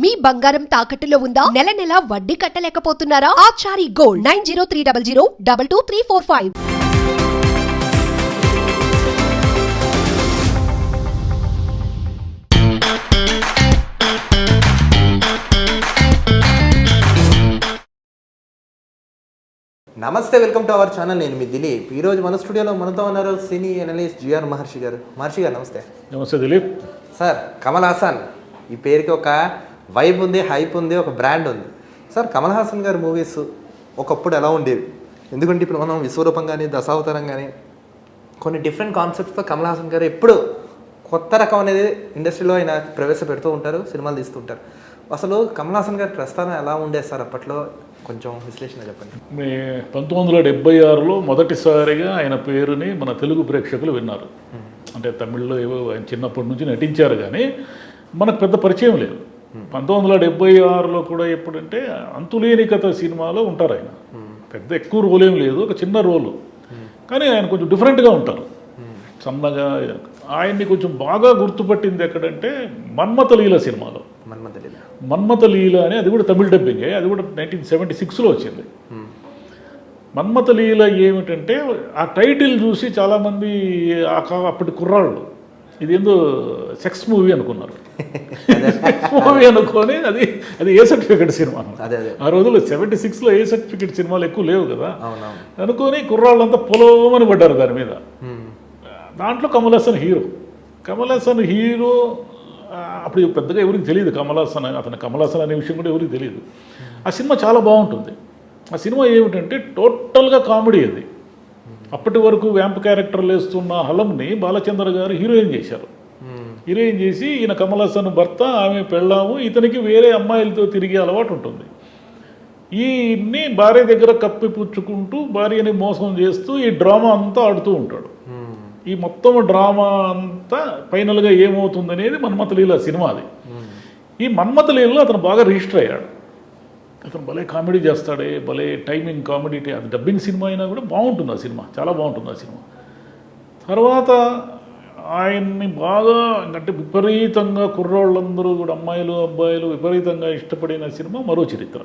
మీ బంగారం తాకట్టులో ఉందా? నెల నెల వడ్డీ కట్టలేకపోతున్నారా? Achari gold nine zero three double zero double two three four five. నమస్తే వెల్కమ్ టు అవర్ ఛానల్. నేను మీ దిలీప్. ఈరోజు మన స్టూడియోలో మనతో ఉన్నారు సినీ అనలిస్ట్ జిఆర్ మహర్షి గారు. మహర్షి గారు నమస్తే. నమస్తే దిలీప్. సార్ కమల్ హాసన్. ఈ పేరుకి ఒక వైబ్ ఉంది హైప్ ఉంది ఒక బ్రాండ్ ఉంది. సార్ కమల్ హాసన్ గారి మూవీస్ ఒకప్పుడు ఎలా ఉండేవి? ఎందుకంటే ఇప్పుడు మనం విశ్వరూపం కానీ దశావతారం కానీ కొన్ని డిఫరెంట్ కాన్సెప్ట్స్తో కమల్ హాసన్ గారు ఎప్పుడు కొత్త రకం అనేది ఇండస్ట్రీలో ఆయన ప్రవేశపెడుతూ ఉంటారు సినిమాలు తీస్తుంటారు అసలు కమల్ హాసన్ గారి ప్రస్థానం ఎలా ఉండేది సార్ అప్పట్లో? కొంచెం విశ్లేషణ చెప్పండి. మీ పంతొమ్మిది వందల డెబ్బై ఆరులో మొదటిసారిగా ఆయన పేరుని మన తెలుగు ప్రేక్షకులు విన్నారు. అంటే తమిళ్ళో ఏవో ఆయన చిన్నప్పటి నుంచి నటించారు కానీ మనకు పెద్ద పరిచయం లేదు. పంతొమ్మిది వందల డెబ్బై ఆరులో కూడా ఎప్పుడంటే అంతులేని కథ సినిమాలో ఉంటారు ఆయన. పెద్ద ఎక్కువ రోల్ ఏం లేదు ఒక చిన్న రోలు. కానీ ఆయన కొంచెం డిఫరెంట్గా ఉంటారు. సన్నగా ఆయన్ని కొంచెం బాగా గుర్తుపట్టింది ఎక్కడంటే మన్మథ లీల సినిమాలో. మన్మథ లీల. మన్మథ లీల అని అది కూడా తమిళ డబ్బింగే అది కూడా నైన్టీన్ సెవెంటీ సిక్స్లో వచ్చింది. మన్మథ లీల ఏమిటంటే ఆ టైటిల్ చూసి చాలామంది ఆ కా- అప్పటి కుర్రాళ్ళు ఇదేందో సెక్స్ మూవీ అనుకున్నారు. మూవీ అనుకొని అది అది ఏ సర్టిఫికెట్ సినిమా ఆ రోజుల్లో సెవెంటీ సిక్స్లో ఏ సర్టిఫికెట్ సినిమాలు ఎక్కువ లేవు కదా. అనుకొని కుర్రాళ్ళంతా పొలమని పడ్డారు దాని మీద. దాంట్లో కమల్ హాసన్ హీరో. కమల్ హాసన్ హీరో అప్పుడు పెద్దగా ఎవరికి తెలియదు కమల్ హాసన్ అతను కమల్ హాసన్ అనే విషయం కూడా ఎవరికి తెలియదు. ఆ సినిమా చాలా బాగుంటుంది. ఆ సినిమా ఏమిటంటే టోటల్గా కామెడీ అది. అప్పటి వరకు వ్యాంప్ క్యారెక్టర్లు వేస్తున్న హలంని బాలచంద్ర గారు హీరోయిన్ చేశారు. హీరోయిన్ చేసి ఈయన కమల్ హాసన్ భర్త ఆమె పెళ్ళాము ఇతనికి వేరే అమ్మాయిలతో తిరిగే అలవాటు ఉంటుంది. ఈయన్ని భార్య దగ్గర కప్పిపుచ్చుకుంటూ భార్యని మోసం చేస్తూ ఈ డ్రామా అంతా ఆడుతూ ఉంటాడు. మ్మ్. ఈ మొత్తం డ్రామా అంతా ఫైనల్గా ఏమవుతుంది అనేది మన్మథ లీల సినిమా అది. మ్మ్. ఈ మన్మథ లీలలో అతను బాగా రిజిస్టర్ అయ్యాడు. అతను భలే కామెడీ చేస్తాడే భలే టైమింగ్ కామెడీ టే- అది డబ్బింగ్ సినిమా అయినా కూడా బాగుంటుంది ఆ సినిమా చాలా బాగుంటుంది ఆ సినిమా. తర్వాత ఆయన్ని బాగా అంటే విపరీతంగా కుర్రోళ్ళందరూ కూడా అమ్మాయిలు అబ్బాయిలు విపరీతంగా ఇష్టపడిన సినిమా మరో చరిత్ర.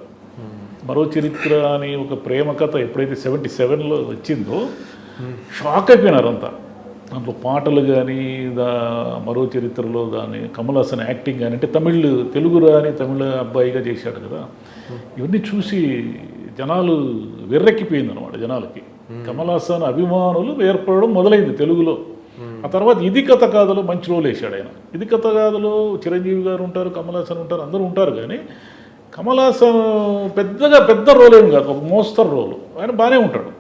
మరో చరిత్ర అని ఒక ప్రేమ కథ ఎప్పుడైతే సెవెంటీ సెవెన్లో వచ్చిందో షాక్ అయిపోయినారు అంతా. దాంట్లో పాటలు కానీ దా మరో చరిత్రలో దాని కమల్ హాసన్ యాక్టింగ్ కానీ అంటే తమిళ్ తెలుగు రాని తమిళ అబ్బాయిగా చేశాడు కదా. ఇవన్నీ చూసి జనాలు వెర్రెక్కిపోయింది అనమాట జనాలకి కమల్ హాసన్ అభిమానులు ఏర్పడడం మొదలైంది తెలుగులో. ఆ తర్వాత ఇది కథ కాదులో మంచి రోల్ వేశాడు ఆయన. ఇది కథ కాదులో చిరంజీవి గారు ఉంటారు కమల్ హాసన్ ఉంటారు అందరూ ఉంటారు కానీ కమల్ హాసన్ పెద్దగా పెద్ద రోల్ ఏం కాదు ఒక మోస్తరు రోలు. ఆయన బాగానే ఉంటాడు.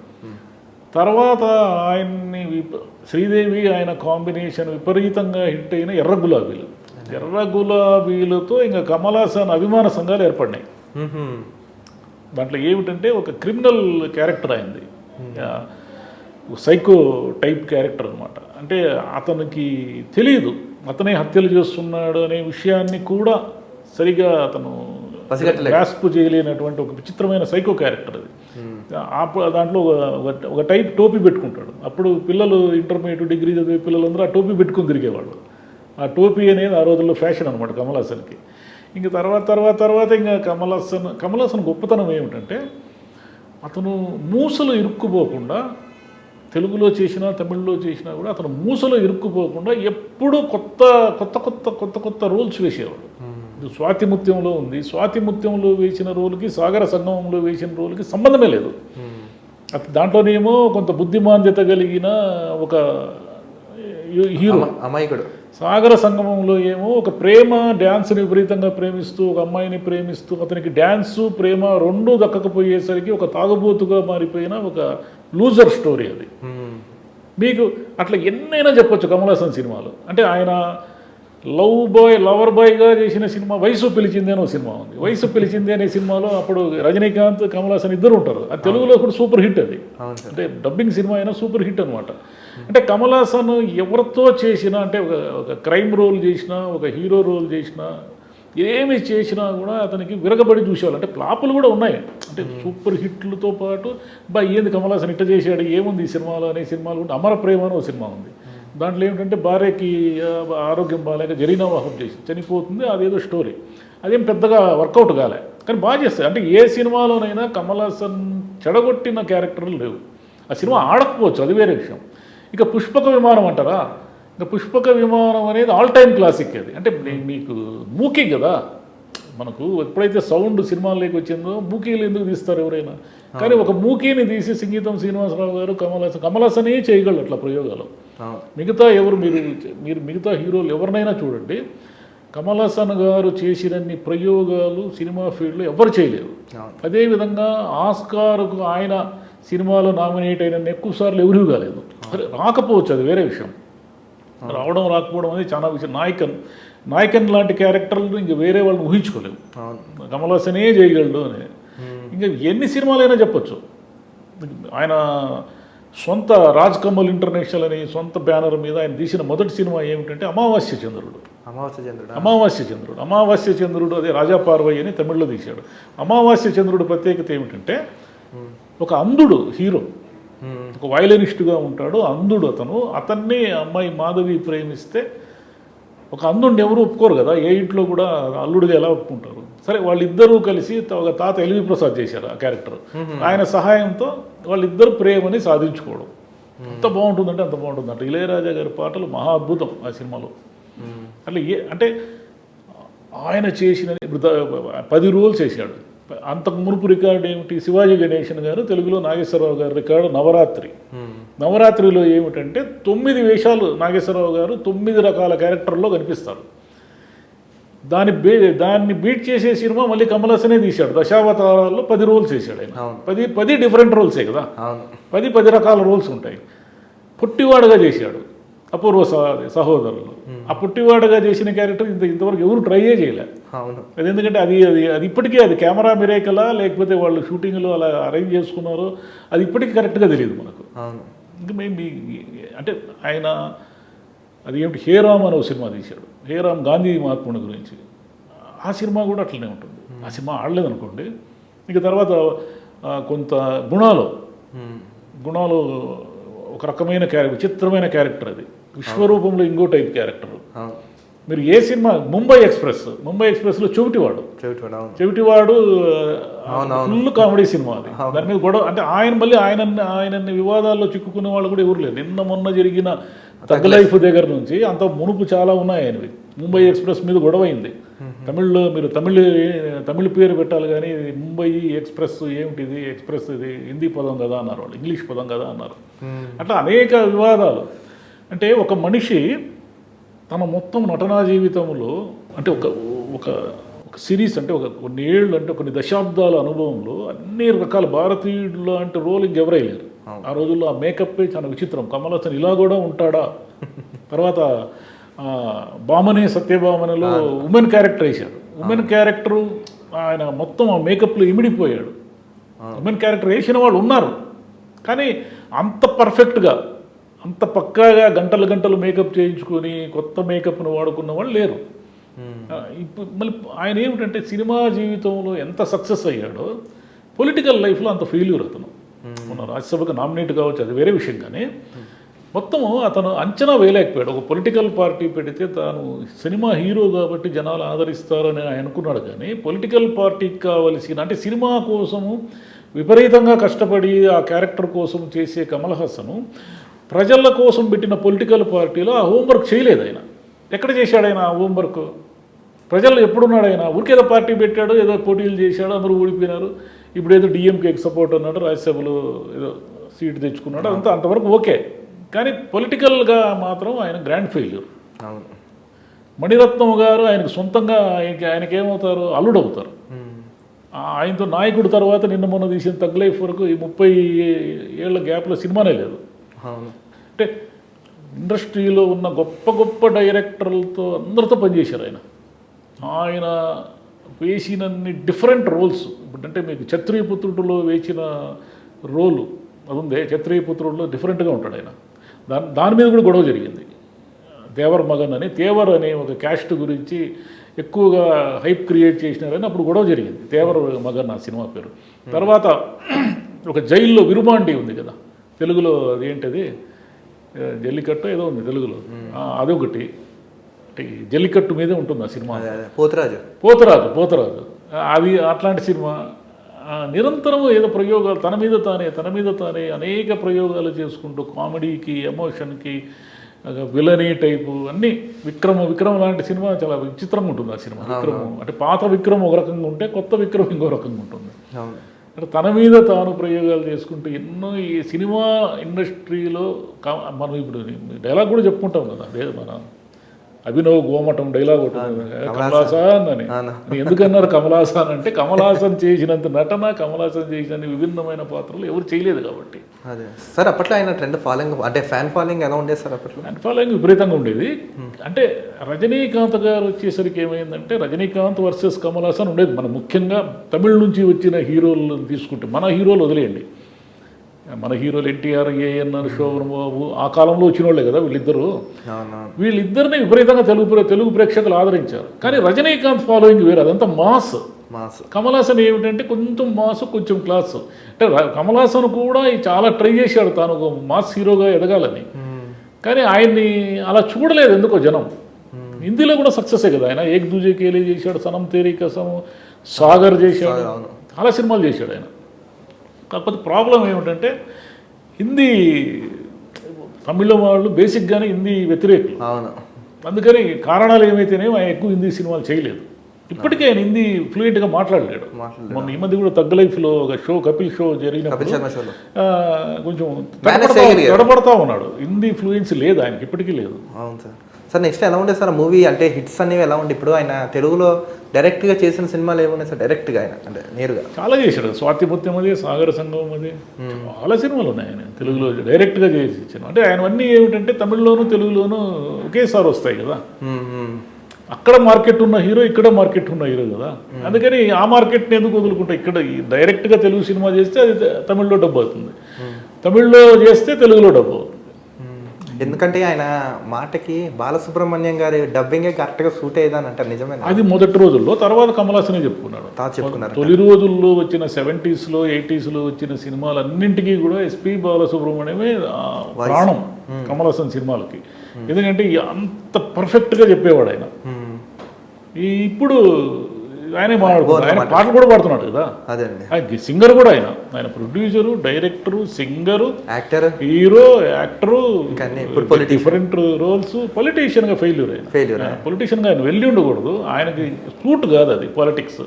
తర్వాత ఆయన్ని శ్రీదేవి ఆయన కాంబినేషన్ విపరీతంగా హిట్ అయిన ఎర్ర గులాబీలు. ఎర్ర గులాబీలతో ఇంకా కమల్ హాసన్ అభిమాన సంఘాలు ఏర్పడినాయి. దాంట్లో ఏమిటంటే ఒక క్రిమినల్ క్యారెక్టర్ అయింది సైకో టైప్ క్యారెక్టర్ అనమాట అంటే అతనికి తెలియదు. అతనే హత్యలు చేస్తున్నాడు అనే విషయాన్ని కూడా సరిగా అతను. గ్రాస్ప్ చేయలేనటువంటి ఒక విచిత్రమైన సైకో క్యారెక్టర్ అది. ఆ- దాంట్లో ఒక- ఒక- ఒక టైప్ టోపీ పెట్టుకుంటాడు. అప్పుడు పిల్లలు ఇంటర్మీడియట్ డిగ్రీ చదివే పిల్లలందరూ ఆ టోపీ పెట్టుకుని తిరిగేవాళ్ళు. ఆ టోపీ అనేది ఆ రోజుల్లో ఫ్యాషన్ అనమాట కమల్ హాసన్కి ఇంక తర్వాత తర్వాత తర్వాత ఇంకా కమల్ హాసన్ కమల్ హాసన్ గొప్పతనం ఏమిటంటే అతను మూసలు ఇరుక్కుపోకుండా తెలుగులో చేసినా తమిళ్ళో చేసినా కూడా అతను మూసలో ఇరుక్కుపోకుండా ఎప్పుడూ కొత్త కొత్త కొత్త కొత్త కొత్త రూల్స్ వేసేవాడు. ఇది స్వాతిముత్యంలో ఉంది. స్వాతిముత్యంలో వేసిన రోలుకి సాగర సంగమంలో వేసిన రోలుకి సంబంధమే లేదు. దాంట్లోనేమో కొంత బుద్ధిమాంద్యత కలిగిన ఒక హీరో. అమ- అమాయకుడు. సాగర సంగమంలో ఏమో ఒక ప్రేమ డ్యాన్స్ని విపరీతంగా ప్రేమిస్తూ ఒక అమ్మాయిని ప్రేమిస్తూ అతనికి డ్యాన్సు ప్రేమ రెండూ దక్కకపోయేసరికి ఒక తాగుబోతుగా మారిపోయిన ఒక లూజర్ స్టోరీ అది. మీకు అట్లా ఎన్నైనా చెప్పొచ్చు కమల్ హాసన్ సినిమాలు. అంటే ఆయన లవ్ బాయ్ లవర్ బాయ్గా చేసిన సినిమా వయసు పిలిచింది అనే ఒక సినిమా ఉంది. వయసు పిలిచింది అనే సినిమాలో అప్పుడు రజనీకాంత్ కమల్ హాసన్ ఇద్దరు ఉంటారు. అది తెలుగులో కూడా సూపర్ హిట్ అది. అంటే డబ్బింగ్ సినిమా అయినా సూపర్ హిట్ అనమాట అంటే కమల్ హాసన్ ఎవరితో చేసినా అంటే ఒక క్రైమ్ రోల్ చేసినా ఒక హీరో రోల్ చేసినా ఏమి చేసినా కూడా అతనికి విరగబడి చూసేవాళ్ళు. అంటే ఫ్లాపులు కూడా ఉన్నాయి. అంటే సూపర్ హిట్లతో పాటు బా ఏంది కమల్ హాసన్ ఇట్ట చేశాడు ఏముంది ఈ సినిమాలో అనే సినిమాలు కూడా అమర ప్రేమ అని ఒక సినిమా ఉంది. దాంట్లో ఏమిటంటే భార్యకి ఆరోగ్యం బాగాలేక జరిగిన వాహం చేసి చనిపోతుంది. అదేదో స్టోరీ. అదేం పెద్దగా వర్కౌట్ కాలే. కానీ బాగా చేస్తాయి అంటే ఏ సినిమాలోనైనా కమల్ హాసన్ చెడగొట్టిన క్యారెక్టర్లు లేవు. ఆ సినిమా ఆడకపోవచ్చు. అది వేరే విషయం. ఇక పుష్పక విమానం అంటారా? ఇంకా పుష్పక విమానం అనేది ఆల్ టైమ్ క్లాసిక్ అది. అంటే మీకు మూకీ కదా? మనకు ఎప్పుడైతే సౌండ్ సినిమాల్లోకి వచ్చిందో మూకీలు ఎందుకు తీస్తారు ఎవరైనా? కానీ ఒక మూకీని తీసి సంగీతం శ్రీనివాసరావు గారు కమల్ హాసన్ కమల్ హాసనే చేయగలరు అట్లా ప్రయోగాలు. మిగతా ఎవరు మీరు మీరు మిగతా హీరోలు ఎవరినైనా చూడండి. కమల్ హాసన్ గారు చేసినన్ని ప్రయోగాలు సినిమా ఫీల్డ్లో ఎవరు చేయలేరు. అదేవిధంగా ఆస్కార్కు ఆయన సినిమాలో నామినేట్ అయిన ఎక్కువ సార్లు ఎవరూ కాలేదు. రాకపోవచ్చు అది వేరే విషయం. రావడం రాకపోవడం అనేది చాలా విషయం. నాయకన్ నాయకన్ లాంటి క్యారెక్టర్లు ఇంక వేరే వాళ్ళని ఊహించుకోలేవు. అవును. కమల్ హాసనే చేయగలడు అని. ఇంకా ఎన్ని సినిమాలైనా చెప్పొచ్చు. ఆయన సొంత రాజ్ కమల్ ఇంటర్నేషనల్ అని సొంత బ్యానర్ మీద ఆయన తీసిన మొదటి సినిమా ఏమిటంటే అమావాస్య చంద్రుడు. అమావాస్య చంద్రుడా? అమావాస్య చంద్రుడు. అమావాస్య చంద్రుడు అదే రాజా పార్వయ్య అని తమిళ్ళో తీశాడు. అమావాస్య చంద్రుడు ప్రత్యేకత ఏమిటంటే ఒక అంధుడు హీరో. ఒక వయలినిస్టుగా ఉంటాడు అంధుడు అతను. అతన్ని అమ్మాయి మాధవి ప్రేమిస్తే ఒక అంధుడిని ఎవరు ఒప్పుకోరు కదా ఏ ఇంట్లో కూడా అల్లుడిగా ఎలా ఒప్పుకుంటారు? సరే వాళ్ళిద్దరూ కలిసి ఒక తాత ఎల్వి ప్రసాద్ చేశారు ఆ క్యారెక్టర్. ఆయన సహాయంతో వాళ్ళిద్దరు ప్రేమని సాధించుకోవడం. ఎంత బాగుంటుందంటే అంత బాగుంటుంది అంటే ఇళయరాజా గారి పాటలు మహా అద్భుతం ఆ సినిమాలో. అట్లా ఏ అంటే ఆయన చేసిన పది రోల్స్ చేశాడు. అంతకు మునుపు రికార్డు ఏమిటి? శివాజీ గణేశన్ గారు తెలుగులో నాగేశ్వరరావు గారి రికార్డు నవరాత్రి. మ్మ్. నవరాత్రిలో ఏమిటంటే తొమ్మిది వేషాలు నాగేశ్వరరావు గారు తొమ్మిది రకాల క్యారెక్టర్లో కనిపిస్తారు. దాన్ని బే దాన్ని బీట్ చేసే సినిమా మళ్ళీ కమల్ హాసనే తీశాడు. దశావతారాల్లో పది రోల్స్ చేశాడు ఆయన. పది పది డిఫరెంట్ రోల్సే కదా? పది పది రకాల రోల్స్ ఉంటాయి. పుట్టివాడుగా చేశాడు అపూర్వ సహ- సహోదరులు. ఆ పుట్టివాడుగా చేసిన క్యారెక్టర్ ఇంత ఇంతవరకు ఎవరు ట్రైయే చేయలే. అవును. అది ఎందుకంటే అది అది అది ఇప్పటికీ అది కెమెరా మిరేకలా లేకపోతే వాళ్ళు షూటింగ్లో అలా అరేంజ్ చేసుకున్నారో అది ఇప్పటికీ కరెక్ట్గా తెలియదు మనకు. అవును. ఇంకా మేము అంటే ఆయన అది ఏమిటి? హేరామ్ అనే ఒక సినిమా తీశాడు. హేరామ్ గాంధీ మహాత్ముడి గురించి. ఆ సినిమా కూడా అట్లనే ఉంటుంది. ఆ సినిమా ఆడలేదు అనుకోండి ఇక తర్వాత కొంత గుణాలు. గుణాలు ఒక రకమైన క్యారెక్టర్ విచిత్రమైన క్యారెక్టర్ అది. విశ్వరూపంలో ఇంకో టైప్ క్యారెక్టర్. మీరు ఏ సినిమా ముంబై ఎక్స్ప్రెస్ ముంబై ఎక్స్ప్రెస్లో చెవిటివాడు. చెవిటివాడు అవునవును. ఫుల్ కామెడీ సినిమా అది. దాని మీద గొడవ అంటే ఆయన మళ్ళీ ఆయన ఆయనన్ని వివాదాల్లో చిక్కుకునే వాళ్ళు కూడా ఎవరు లేరు. నిన్న మొన్న జరిగిన తగ్గ లైఫ్. దగ్గర నుంచి అంత మునుపు చాలా ఉన్నాయి ఆయనవి. ముంబై ఎక్స్ప్రెస్ మీద గొడవ అయింది. తమిళ్ళో మీరు తమిళ్ తమిళ పేరు పెట్టాలి కానీ ఇది ముంబై ఎక్స్ప్రెస్ ఏమిటిది ఎక్స్ప్రెస్ ఇది హిందీ పదం కదా అన్నారు వాళ్ళు ఇంగ్లీష్ పదం కదా అన్నారు. అట్లా అనేక వివాదాలు. అంటే ఒక మనిషి తన మొత్తం నటనా జీవితంలో అంటే ఒక ఒక ఒక సిరీస్ అంటే ఒక కొన్ని ఏళ్ళు అంటే కొన్ని దశాబ్దాల అనుభవంలో అన్ని రకాల భారతీయుడు లాంటి రోల్ ఇంకెవరై లేరు. ఆ రోజుల్లో ఆ మేకప్పే చాలా విచిత్రం. కమల్ హాసన్ ఇలా కూడా ఉంటాడా? తర్వాత బామనే సత్యభామనలో ఉమెన్ క్యారెక్టర్ వేశాడు ఉమెన్ క్యారెక్టరు ఆయన మొత్తం ఆ మేకప్లో ఇమిడిపోయాడు. ఉమెన్ క్యారెక్టర్ వేసిన వాళ్ళు ఉన్నారు. కానీ అంత పర్ఫెక్ట్గా అంత పక్కాగా గంటలు గంటలు మేకప్ చేయించుకొని కొత్త మేకప్ను వాడుకున్న వాళ్ళు లేరు. ఆ, ఇప్పుడు మళ్ళీ ఆయన ఏమిటంటే సినిమా జీవితంలో ఎంత సక్సెస్ అయ్యాడో పొలిటికల్ లైఫ్లో అంత ఫెయిల్యూర్ అతను. మన రాజ్యసభకు నామినేట్ కావచ్చు అది వేరే విషయం కానీ. మొత్తము అతను అంచనా వేయలేకపోయాడు. ఒక పొలిటికల్ పార్టీ పెడితే తాను సినిమా హీరో కాబట్టి జనాలు ఆదరిస్తారని ఆయన అనుకున్నాడు కానీ పొలిటికల్ పార్టీకి కావలసిన అంటే సినిమా కోసము విపరీతంగా కష్టపడి ఆ క్యారెక్టర్ కోసం చేసే కమల్ హాసను ప్రజల కోసం పెట్టిన పొలిటికల్ పార్టీలో ఆ హోంవర్క్ చేయలేదు ఆయన. ఎక్కడ చేశాడు ఆయన ఆ హోంవర్క్ ప్రజలు ఎప్పుడున్నాడు ఆయన? ఊరికేదో పార్టీ పెట్టాడు ఏదో పోటీలు చేశాడు అందరూ ఓడిపోయినారు ఇప్పుడు ఏదో డిఎంకేకి సపోర్ట్ అన్నాడు రాజ్యసభలో ఏదో సీట్ తెచ్చుకున్నాడు అంతా అంతవరకు ఓకే. కానీ పొలిటికల్గా మాత్రం ఆయన గ్రాండ్ ఫెయిల్యూర్ అవును. మణిరత్నం గారు ఆయనకు సొంతంగా ఆయనకి ఆయనకి ఏమవుతారు అల్లుడు అవుతారు ఆయనతో నాయకుడు తర్వాత నిన్న మొన్న తీసిన తగ్ లైఫ్ వరకు ఈ ముప్పై ఏళ్ళ గ్యాప్లో సినిమానే లేదు. అవును. అంటే ఇండస్ట్రీలో ఉన్న గొప్ప గొప్ప డైరెక్టర్లతో అందరితో పనిచేశారు ఆయన. ఆయన వేసినన్ని డిఫరెంట్ రోల్స్. ఇప్పుడంటే మీకు క్షత్రియపుత్రుడిలో వేసిన రోలు అది ఉందే. డిఫరెంట్గా ఉంటాడు ఆయన. దాని దాని మీద కూడా గొడవ జరిగింది. దేవర్ మగన్ అని తేవర్ అనే ఒక క్యాస్ట్ గురించి ఎక్కువగా హైప్ క్రియేట్ చేసినారని అప్పుడు గొడవ జరిగింది. తేవర్ మగన్ ఆ సినిమా పేరు. తర్వాత ఒక జైల్లో విరుమాండి ఉంది కదా. తెలుగులో అదేంటది? ఆ, జల్లికట్టు ఏదో ఉంది తెలుగులో. అదొకటి. జల్లికట్టు మీదే ఉంటుంది ఆ సినిమా. అదే అదే పోతురాజు. పోతరాజు పోతరాజు. అది అట్లాంటి సినిమా. నిరంతరం ఏదో ప్రయోగాలు తన మీద తానే తన మీద తానే అనేక ప్రయోగాలు చేసుకుంటూ కామెడీకి ఎమోషన్కి విలనీ టైపు అన్నీ విక్రమ విక్రమ లాంటి సినిమా చాలా విచిత్రంగా ఉంటుంది ఆ సినిమా. విక్రమం అంటే పాత విక్రమం ఒక రకంగా ఉంటే కొత్త విక్రమం ఇంకో రకంగా ఉంటుంది. అంటే తన మీద తాను ప్రయోగాలు చేసుకుంటూ ఎన్నో ఈ సినిమా ఇండస్ట్రీలో మనం ఇప్పుడు డైలాగ్ కూడా చెప్పుకుంటాం కదా అదే మన అభినవ్ గోమటం డైలాగ్ ఒకటి కమలాసన్. అని. ఎందుకన్నారు కమలాసన్ అంటే కమలాసన్ చేసినంత నటన కమలాసన్ చేసిన విభిన్నమైన పాత్రలు ఎవరు చేయలేదు కాబట్టి. అదే. సార్ అప్పట్లో ఆయన ట్రెండ్ ఫాలోయింగ్ అంటే ఫ్యాన్ ఫాలోయింగ్ ఎలా ఉండేది సార్ అప్పట్లో? అండ్ ఫాలోయింగ్ విపరీతంగా ఉండేది. అంటే రజనీకాంత్ గారు వచ్చేసరికి ఏమైందంటే రజనీకాంత్ వర్సెస్ కమల్ హాసన్ ఉండేది. మన ముఖ్యంగా తమిళ నుంచి వచ్చిన హీరోలను తీసుకుంటే మన హీరోలు వదిలేయండి. మన హీరోలు ఎన్టీఆర్ ఏఎన్ఆర్ శోభన్ బాబు ఆ కాలంలో వచ్చిన వాళ్ళే కదా వీళ్ళిద్దరూ. వీళ్ళిద్దరిని విపరీతంగా తెలుగు తెలుగు ప్రేక్షకులు ఆదరించారు. కానీ రజనీకాంత్ ఫాలోయింగ్ వేరు అదంతా మాస్. మాస్. కమల్ హాసన్ ఏమిటంటే కొంచెం మాస్ కొంచెం క్లాస్. అంటే ర- కమల్ హాసన్ కూడా చాలా ట్రై చేశాడు తాను ఒక మాస్ హీరోగా ఎదగాలని. కానీ ఆయన్ని అలా చూడలేదు ఎందుకో జనం. హిందీలో కూడా సక్సెసే కదా ఆయన. ఏక్ దూజే కేలే చేశాడు సనం తేరీ కసం సాగర్ చేశాడు. చాలా సినిమాలు చేశాడు ఆయన. కాకపోతే ప్రాబ్లం ఏమిటంటే హిందీ తమిళ వాళ్ళు బేసిక్గానే హిందీ వ్యతిరేకులు. అవును. అందుకని కారణాలు ఏమైతేనేమో ఆయన ఎక్కువ హిందీ సినిమాలు చేయలేదు. ఇప్పటికే ఆయన హిందీ ఫ్లూయెంట్గా మాట్లాడలేడు. మొన్న ఈ మధ్య కూడా తగ్గ లైఫ్లో ఒక షో కపిల్ షో ఆ, కొంచెం. తడబడతా ఉన్నాడు. హిందీ ఫ్లూయెన్సీ లేదు ఆయనకి ఇప్పటికీ లేదు. అవును సార్. సార్ నెక్స్ట్ ఎలా ఉండే సార్ మూవీ? అంటే హిట్స్ అనేవి ఎలా ఉండే? ఇప్పుడు ఆయన తెలుగులో డైరెక్ట్గా చేసిన సినిమాలు ఏమున్నాయి సార్? డైరెక్ట్గా ఆయన అంటే నేరుగా. చాలా చేశాడు. స్వాతిపుత్యం అది సాగర సంగమం అది. చాలా సినిమాలు ఉన్నాయి ఆయన. తెలుగులో డైరెక్ట్గా చేసి ఇచ్చాను అంటే ఆయన అన్నీ ఏమిటంటే తమిళ్ళోను తెలుగులోను ఒకేసారి వస్తాయి కదా. అక్కడ మార్కెట్ ఉన్న హీరో ఇక్కడ మార్కెట్ ఉన్న హీరో కదా. అందుకని ఆ మార్కెట్ని ఎందుకు వదులుకుంటా? ఇక్కడ డైరెక్ట్గా తెలుగు సినిమా చేస్తే అది తమిళ్ళో డబ్బు అవుతుంది. తమిళ్ళో చేస్తే తెలుగులో డబ్బు అవుతుంది. ఎందుకంటే ఆయన మాటకి బాలసుబ్రహ్మణ్యం గారి డబ్బింగే కరెక్ట్గా సూట్ అయ్యేదని అంటారు. నిజమేనా? అది మొదటి రోజుల్లో తర్వాత కమలాసనే చెప్పుకున్నాడు. తా చెప్పుకున్నారు. తొలి రోజుల్లో వచ్చిన సెవెంటీస్లో ఎయిటీస్లో వచ్చిన సినిమాలన్నింటికీ కూడా ఎస్పి బాలసుబ్రహ్మణ్యమే ప్రాణం కమలాసన్ సినిమాలకి. ఎందుకంటే అంత పర్ఫెక్ట్గా చెప్పేవాడు ఆయన. ఇప్పుడు ఆయనే ఆయన పాటలు కూడా పాడుతున్నాడు కదా. అదే ఆయన సింగర్ కూడా ఆయన. ఆయన producer director singer actor. Hero actor. Different roles. పొలిటీషియన్గా failure ఆయన. ఫెయిల్యూర్? పొలిటీషియన్గా ఆయన వెళ్ళి ఉండకూడదు. ఆయనకి సూట్ కాదు అది పాలిటిక్స్.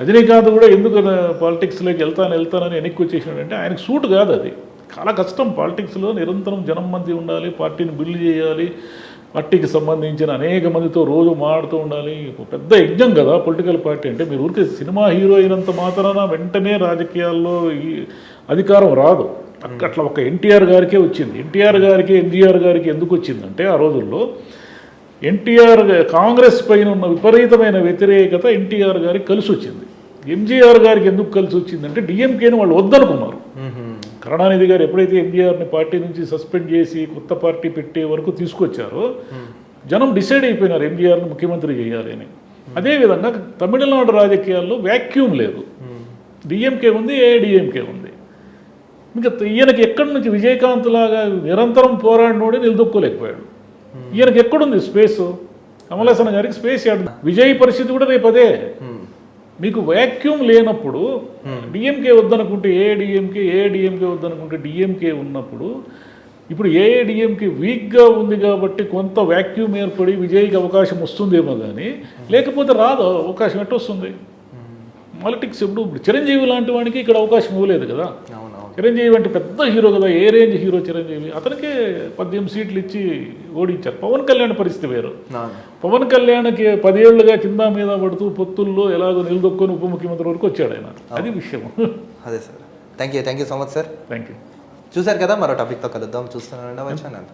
రజనీకాంత్ కూడా ఎందుకు పాలిటిక్స్లోకి వెళ్తాను వెళ్తానని వెనక్కి వచ్చేసినాడంటే ఆయనకు సూట్ కాదు అది. చాలా కష్టం పాలిటిక్స్లో నిరంతరం జనం మంది ఉండాలి పార్టీని బిల్డ్ చేయాలి పార్టీకి సంబంధించిన అనేక మందితో రోజు మాడుతూ ఉండాలి. ఒక పెద్ద యజ్ఞం కదా పొలిటికల్ పార్టీ అంటే మీరు ఊరికే సినిమా హీరో అయినంత మాత్రాన వెంటనే రాజకీయాల్లో ఈ అధికారం రాదు. అట్లా ఒక ఎన్టీఆర్ గారికే వచ్చింది. ఎన్టీఆర్ గారికి ఎన్టీఆర్ గారికి ఎందుకు వచ్చిందంటే ఆ రోజుల్లో ఎన్టీఆర్ కాంగ్రెస్ పైన ఉన్న విపరీతమైన వ్యతిరేకత ఎన్టీఆర్ గారికి కలిసి వచ్చింది ఎంజీఆర్ గారికి ఎందుకు కలిసి వచ్చిందంటే డిఎంకేని వాళ్ళు వద్దనుకున్నారు. కరుణానిధి గారు ఎప్పుడైతే ఎన్టీఆర్ని పార్టీ నుంచి సస్పెండ్ చేసి కొత్త పార్టీ పెట్టే వరకు తీసుకొచ్చారో జనం డిసైడ్ అయిపోయినారు ఎన్టీఆర్ని ముఖ్యమంత్రి చేయాలి అని. అదేవిధంగా తమిళనాడు రాజకీయాల్లో వ్యాక్యూమ్ లేదు. డిఎంకే ఉంది ఏఐడిఎంకే ఉంది. ఇంకా ఈయనకి ఎక్కడి నుంచి విజయకాంత్ లాగా నిరంతరం పోరాడినోడే నిలదొక్కోలేకపోయాడు. ఈయనకి ఎక్కడుంది స్పేస్? కమలాసన్ గారికి స్పేస్ ఏడు విజయ్ పరిస్థితి కూడా రేపు అదే. మీకు వ్యాక్యూమ్ లేనప్పుడు డిఎంకే వద్దనుకుంటే ఏ డిఎంకే ఏ డిఎంకే వద్దనుకుంటే డిఎంకే ఉన్నప్పుడు ఇప్పుడు ఏ డిఎంకే వీక్గా ఉంది కాబట్టి కొంత వ్యాక్యూమ్ ఏర్పడి విజయ్కి అవకాశం వస్తుందేమో కానీ లేకపోతే రాదు అవకాశం ఎట్టు వస్తుంది పాలిటిక్స్ ఇప్పుడు ఇప్పుడు చిరంజీవి లాంటి వాడికి ఇక్కడ అవకాశం ఇవ్వలేదు కదా. చిరంజీవి అంటే పెద్ద హీరో కదా ఏ రేంజ్ హీరో చిరంజీవి? అతనికే పద్దెనిమిది సీట్లు ఇచ్చి ఓడించారు. పవన్ కళ్యాణ్ పరిస్థితి వేరు. పవన్ కళ్యాణ్కి పదేళ్ళుగా కింద మీద పడుతూ పొత్తుల్లో ఎలాగో నిలదొక్కొని ఉప ముఖ్యమంత్రి వరకు వచ్చాడు ఆయన. అది విషయం. అదే sir. Thank you thank you so much sir thank you చూశారు కదా మరో టాపిక్తో కలుద్దాం. చూస్తున్నాను వచ్చాను